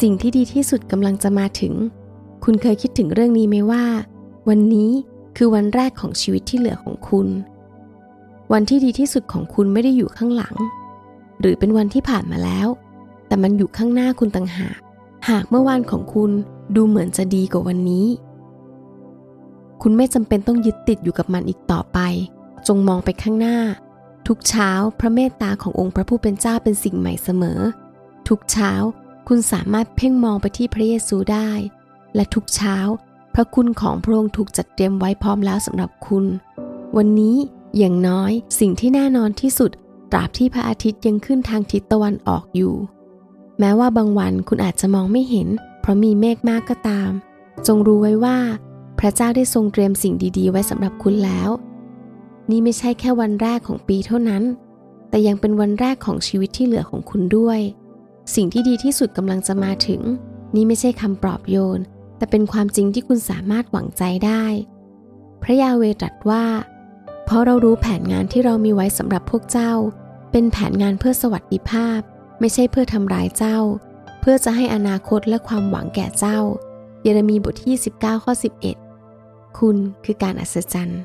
สิ่งที่ดีที่สุดกำลังจะมาถึง คุณเคยคิดถึงเรื่องนี้ไหมว่า วันนี้คือวันแรกของชีวิตที่เหลือของคุณ วันที่ดีที่สุดของคุณไม่ได้อยู่ข้างหลัง หรือเป็นวันที่ผ่านมาแล้ว แต่มันอยู่ข้างหน้าคุณต่างหาก หากเมื่อวานของคุณดูเหมือนจะดีกว่าวันนี้ คุณไม่จำเป็นต้องยึดติดอยู่กับมันอีกต่อไป จงมองไปข้างหน้า ทุกเช้าพระเมตตาขององค์พระผู้เป็นเจ้าเป็นสิ่งใหม่เสมอ ทุกเช้า คุณสามารถเพ่งมองไปที่พระเยซูได้ และทุกเช้า พระคุณของพระองค์ถูกจัดเตรียมไว้พร้อมแล้วสำหรับคุณ วันนี้อย่างน้อยสิ่งที่แน่นอนที่สุด ตราบที่พระอาทิตย์ยังขึ้นทางทิศตะวันออกอยู่ แม้ว่าบางวันคุณอาจจะมองไม่เห็น เพราะมีเมฆมากก็ตาม จงรู้ไว้ว่า พระเจ้าได้ทรงเตรียมสิ่งดีๆ ไว้สำหรับคุณแล้ว นี่ไม่ใช่แค่วันแรกของปีเท่านั้น แต่ยังเป็นวันแรกของชีวิตที่เหลือของคุณด้วย สิ่งที่ดีที่สุดกำลังจะมาถึง นี่ไม่ใช่คำปลอบโยน แต่เป็นความจริงที่คุณสามารถหวังใจได้ พระยาเวตรัสว่า เพราะเรารู้แผนงานที่เรามีไว้สำหรับพวกเจ้า เป็นแผนงานเพื่อสวัสดิภาพ ไม่ใช่เพื่อทำร้ายเจ้า เพื่อจะให้อนาคตและความหวังแก่เจ้า เยเรมีบทที่ 19 ข้อ 11 คุณคือการอัศจรรย์